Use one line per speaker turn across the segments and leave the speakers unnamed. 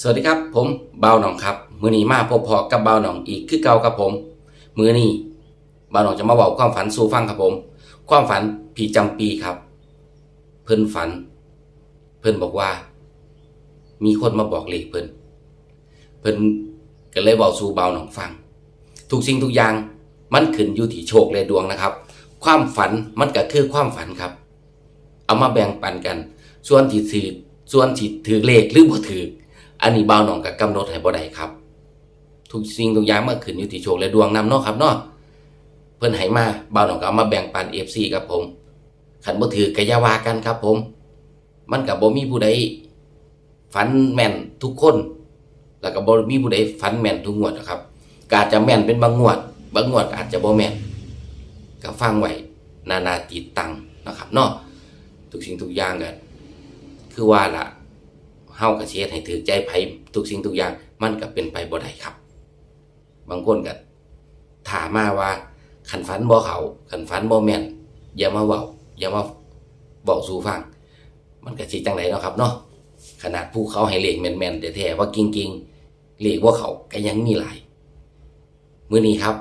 สวัสดีครับ ผมเบาหนองครับ มือนี้มาพบพอกับเบาหนองอีกคือเก่าครับผม มือนี้เบาหนองจะมาบอกความฝันสู่ฟังครับผม ความฝันผีจำปีครับ เพิ่นฝัน เพิ่นบอกว่า มีคนมาบอกเลขเพิ่นเพิ่นก็เลยบอกสู่เบาหนองฟัง ทุกสิ่งทุกอย่างมันขึ้นอยู่ที่โชคและดวงนะครับ ความฝันมันก็คือความฝันครับ เอามาแบ่งปันกัน ส่วนที่ถือส่วนที่ถือเลขหรือบ่ถือ อันนี้บ่าวหนองกับกำหนดให้บ่ได้ครับ ทุกสิ่งทุกอย่างมันขึ้นอยู่ที่โชคและดวงนำเนาะครับเนาะเพิ่นให้มาบ่าวหนองก็เอามาแบ่งปัน FC ครับผมคันบ่ถือก็อย่าวากันครับ ผม มันก็บ่มีผู้ใดฝันแม่นทุกคน แล้วก็บ่มีผู้ใดฝันแม่นทุกงวดนะครับก็อาจจะแม่นเป็นบางงวด บางงวดอาจจะบ่แม่นก็ฟังไว้นานาจิตตังนะครับเนาะทุกสิ่งทุกอย่างก็คือว่าล่ะ เฮาก็สิเฮ็ดให้ถือใจไผทุกสิ่งทุกอย่างมันก็เป็นไปบ่ได้ครับ บางคนก็ถามมาว่าคันฝันบ่เขาคันฝันบ่แม่นอย่ามาเว้าอย่ามาบอกสู่ฟัง มันก็สิจังไดเนาะครับเนาะขนาดผู้เขาให้เลขแม่นๆแท้ว่ากิ่งๆเลขว่าเขาก็ยังมีหลายมื้อนี้ครับ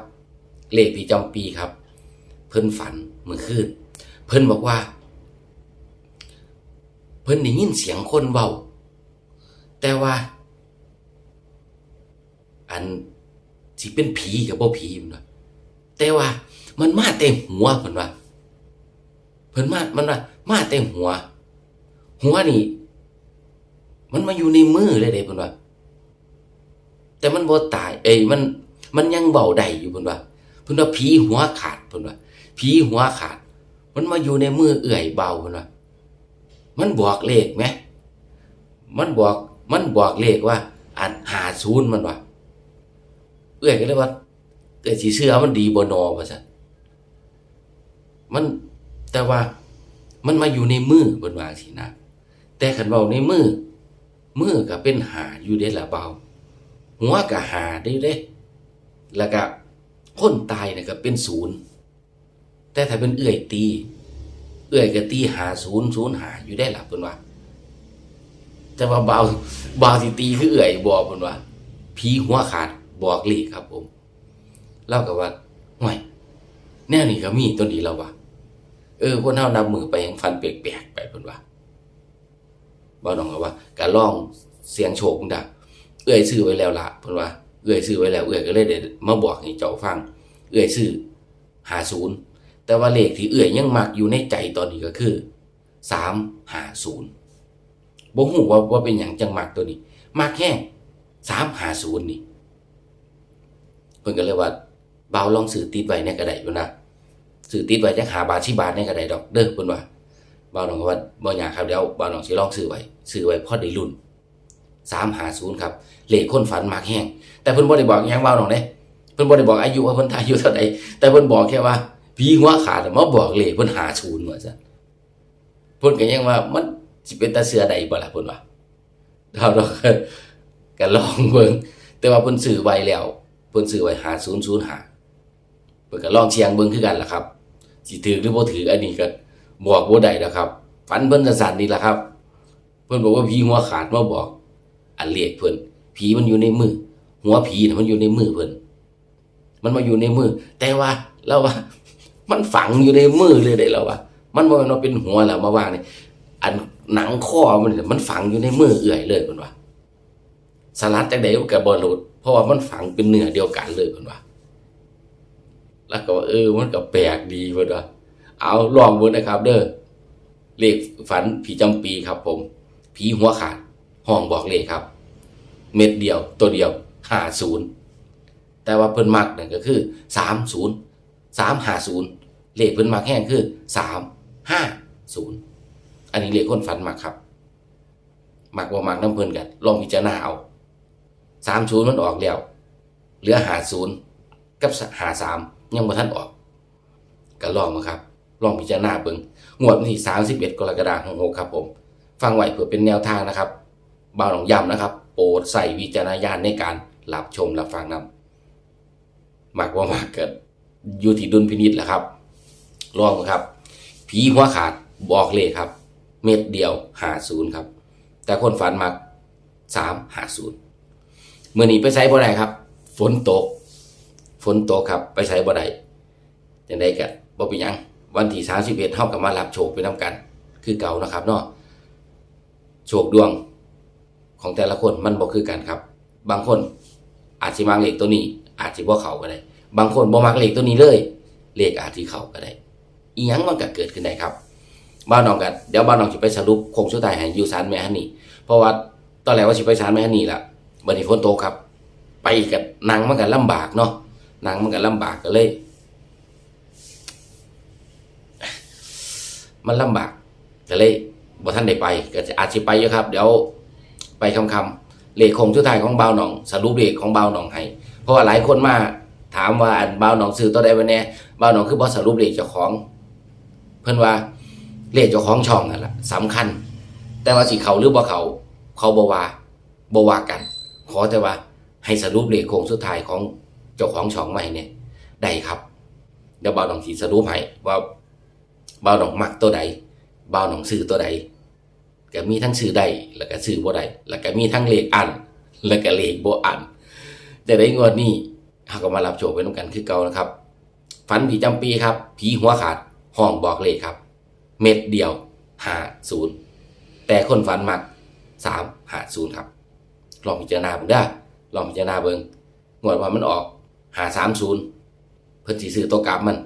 เลขประจำปีครับ เพิ่นฝันเมื่อคืนเพิ่นบอกว่า เพิ่นได้ยินเสียงคนเว้า แต่ว่า อันสิเป็นผีกับบ่ผีมันว่าแต่ว่า มันมาแต่หัวเพิ่นว่าเพิ่นมามันว่ามาแต่หัว หัวนี่ มันมาอยู่ในมือเลยเด้เพิ่นว่าแต่มันบ่ตาย เอ้ยมัน มันยังเบาได้อยู่เพิ่นว่าเพิ่นว่าผีหัวขาดเพิ่นว่าผีหัวขาด มันมาอยู่ในมือเอื่อยเบาเพิ่นว่ามันบอกเลขไหมมันบอก มันบอกเลขว่า อันหาศูนย์มันว่าเอื้อยก็เลยว่าเอื้อยสีเสื้อมันดีบนอว่าซะมันแต่ว่ามันมาอยู่ในมือบนวางสินะแต่ขันเบาในมือมือก็เป็นหาอยู่เด้ละเบา หัวก็หาได้เด้ แล้วก็คนตายเนี่ยก็เป็นศูนย์แต่ถ้าเป็นเอื้อยตี เอื้อยก็ตีหาศูนย์ศูนย์หาอยู่ได้ละเพิ่นว่า แต่ว่าเบาเบาสิตีคือเอื่อยบอกเพิ่นว่าผีหัวขาดบอกลขครับ ผมเล่ากับว่าห่วยแนวนี้ก็มีตัวนี้แล้ววะเออคนเฮานำมือไปยังฟันแปลกๆไปเพิ่นว่าบ่น้องก็ว่าก็ลองเสียงโชคมึงดะเอื้อยซื้อไว้แล้วละเพิ่นว่าเอื้อยซื้อไว้แล้วเอื้อยก็เลยได้มาบอกให้เจ้าฟัง เอื้อยซื้อ50แต่ว่าเลขที่เอื้อยยังมักอยู่ในใจตอนนี้ก็คือ350 บ่ฮู้ว่าว่าเป็นหยังจังมักตัวนี้มักแค่สามหาศูนย์นี่เพิ่นก็เลยว่าเบาลองซื้อติดไว้ในกระไดพุ่นะซื้อติดไว้จักหาบาทสิบาทในกระไดดอกเด้อเพิ่นว่าเบาน้องก็ว่าบ่ยากครับเดี๋ยวเบาน้องสิลองซื้อไว้ซื้อไว้พอได้รุ่น350ครับเลขคนฝันมักแห้งแต่เพิ่นบ่ได้บอกหยังเบาน้องเด้เพิ่นบ่ได้บอกอายุว่าเพิ่นอายุเท่าใดแต่เพิ่นบอกแค่ว่าผีหัวขาดมาบอกเลขเพิ่นหาศูนย์ว่าซั่นเพิ่นก็ยังว่ามัน สิเป็นตาเสือใดบ่ล่ะเพิ่นว่าเราเราก็ก็ลองเบิ่งแต่ว่าเพิ่นซื้อไว้แล้วเพิ่นซื้อไว้5005เพิ่นก็ลองเชียงเบิ่งคือกันล่ะครับสิถือหรือบ่ถืออันนี้ก็บอกบ่ได้แล้วครับฝันเพิ่นสั่นๆนี่ล่ะครับ เพิ่นบอกว่าผีหัวขาดมาบอก อันเรียกเพิ่นผีมันอยู่ในมือหัวผีน่ะมันอยู่ในมือเพิ่นมันมาอยู่ในมือ แต่ว่าเราว่า มันฝังอยู่ในมือเลยได้แล้วว่า มันบ่แม่นว่าเป็นหัวแล้วมาวางนี่อัน หนังข้อมันมันฝังอยู่ในมือเอื่อยเลยเพิ่นว่าสลัดจังได๋ก็บ่หลุดเพราะว่ามันฝังเป็นเนื้อเดียวกันเลยเพิ่นว่าแล้วก็เออมันก็แปลกดีเพิ่นว่าเอาลองบิ่งนะครับ เด้อเลขฝันผีจำปีครับ ผม ผีหัวขาดห้องบอกเลขครับ เม็ดเดียวตัวเดียว50แต่ว่าเพิ่นมักนั่นก็คือ30 350เลขเพิ่นมักแห้งคือ350 อันนี้เรียกคนฝันมักครับมักว่ามักน้ำเพลินกันลองพิจารณาเอาสามศูนย์มันออกแล้วเหลือหาศูนย์กับหาสามยังบ่ทันออกก็ลองมาครับ ลองพิจารณาเบิ่งงวดวันที่สามสิบเอ็ดกรกฎาคมหกครับผม ฟังไหวเพื่อเป็นแนวทางนะครับบ่าวหนองย้ำนะครับ โปรดใส่วิจารณญาณในการรับชมรับฟังนำมักว่ามักเกิดอยู่ที่ดุลพินิจแหละครับลองครับ ผีหัวขาดบอกเลขครับ เม็ดเดียวหาศูนย์ครับ แต่คนฝันมักสามหาศูนย์เมื่อนี้ไปใช้บ่ได้ครับ ฝนตก ฝนตกครับ ไปใช้บ่ได้จังไดกันบ่เป็นยังวันที่สามสิบเอ็ดเท่ากับมารับโชคไปน้ำกัน คือเก่านะครับเนาะโชคดวงของแต่ละคนมันบ่คือกันครับ บางคนอาจสิมักเลขตัวนี้ อาจสิบ่เขาก็ได้ บางคนบ่มักเลขตัวนี้เลยเลขอาจสิเขาก็ได้อีหยังมันก็เกิดขึ้นได้ครับ บ้านน้องกันเดี๋ยวบ้านน้องสิไปสรุปโคงสุดท้ายให้อยู่ศาลแม่ฮันนี่ เพราะว่าตอนแรกว่าสิไปศาลแม่ฮันนี่ล่ะบัดนี้ฝนตกครับ ไปกับนางมันก็ลำบากเนาะนางมันก็ลำบากก็เลย มันลำบากก็เลยบ่ท่านได้ไป ก็จะอาจสิไปอยู่ครับ เดี๋ยวไปคำคำเลขคงสุดท้ายของบ่าวหนอง สรุปเลขของบ่าวหนองให้เพราะว่าหลายคนมาถามว่าอันบ่าวหนองซื้อตัวใดวะแน่บ่าวหนองคือบ่สรุปเลขเจ้าของ เพิ่นว่า เลขเจ้าของช่องนั่นแหละสำคัญ แต่ว่าสิเขาหรือบ่เขา เขาบว่าบว่ากัน ขอแต่ว่าให้สรุปเลขโคงสุดท้ายของเจ้าของช่องใหม่เนี่ยได้ครับเดี๋ยวบ่าวหนองสิสรุปให้ว่าบ่าวหนองมักตัวใดบ่าวหนองซื้อตัวใดก็มีทั้งซื้อได้แล้วก็ซื้อบ่ได้แล้วก็มีทั้งเลขอันแล้วก็เลขบ่อันจะได้งวดนี้เฮาก็มารับโชคไปนํกันคือเก่านะครับฝันผีจำปีครับผีหัวขาดห้องบอกเลขครับ เม็ดเดียวหาศูนย์แต่คนฝันมักสามหาศูนย์ครับ ลองพิจารณาเบิ่งได้ลองพิจารณาเบิ่งงวดว่ามันออกหาสามศูนย์เพิ่นสิซื้อตัวกลับมัน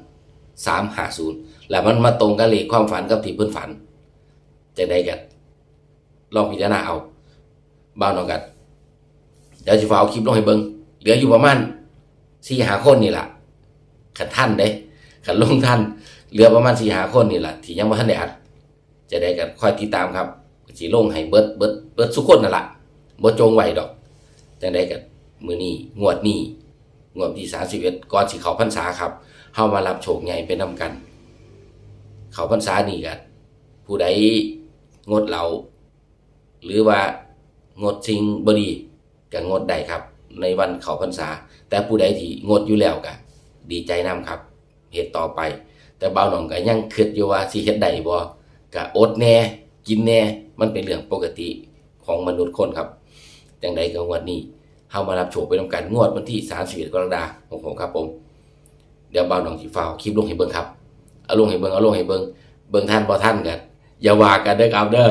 สามหาศูนย์แล้วมันมาตรงกับเลขความฝันกับที่เพิ่นฝันจะได้กันลองพิจารณาเอาบ้าวน้องกันเดี๋ยวจะฟ้าเอาคลิปลงให้เบิ่งเหลืออยู่ประมาณสี่หาคนนี่แหละขันท่านเด้ขันลงท่าน เหลือประมาณสี่หาคนนี่แหละที่ยังไม่ทันได้อัด จะได้กันคอยติดตามครับสีลงให้เบิดเบิดเบิดสุกคนนั่นแหละบ่จงไหวดอกจะได้กันมือนี้งวดนี้งวดที่สามสิบเอ็ดก่อนสิเขาพรรษาครับเฮามารับโชคใหญ่เป็นนำกัน เขาพรรษานี่กันผู้ใดงดเหล้าหรือว่างดสิ่งบดีก็งดได้ครับ ในวันเขาพรรษา แต่ผู้ใดที่งดอยู่แล้วก็ดีใจนํครับเฮ็ดต่อไป แต่เบาหนองก็ยังคิดอยู่ว่าสิเฮ็ดได้บ่ก็อดแน่กินแน่มันเป็นเรื่องปกติของมนุษย์คนครับจังใดก็งวดนี้เฮามารับโชคไปนํกันงวดวันที่31กรกฎาคม66ครับผม เดี๋ยวเบาหนองสิฟ้าวคลิปลงให้เบิ่งครับเอาลงให้เบิ่งเอาลงให้เบิ่งเบิ่งท่านบ่ท่านกันอย่าว่ากันเด้อครับเด้อ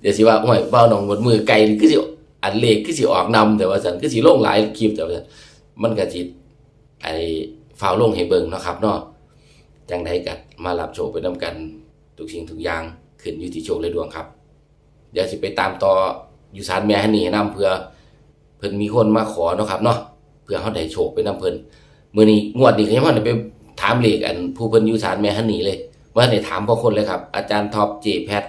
เดี๋ยวสิว่าโอ้ยเบาหนองหมดมือไกลคือสิอันเลขคือสิออกนำแต่ว่าซั่นคือสิลงหลายคลิปแต่ว่ามันก็สิไอ้ฟาวลงให้เบิ่งเนาะครับเนาะ จังไดกัดมารับโชคไปนำกันทุกสิ่งทุกอย่างขึ้นอยู่ที่โชคและดวงครับ เดี๋ยวสิไปตามต่ออยู่ศาลแม่ฮันนี่นํเพื่อเพิ่นมีคนมาขอเนาะครับเนาะเพื่อเฮาได้โชคไปนํเพิ่นมื้อนี้งวดนี้ก็ยังบ่ได้ไปถามเลขอันผู้เพิ่นอยู่ศาลแม่ฮันนี่เลยว่าได้ถามพอคนเลยครับ อาจารย์ท็อปเจแพท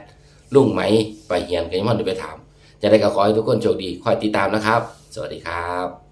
ลุงไหมไปเฮียนก็ยังบ่ได้ไปถาม จะได้ก็ขอให้ทุกคนโชคดีคอยติดตามนะครับ สวัสดีครับ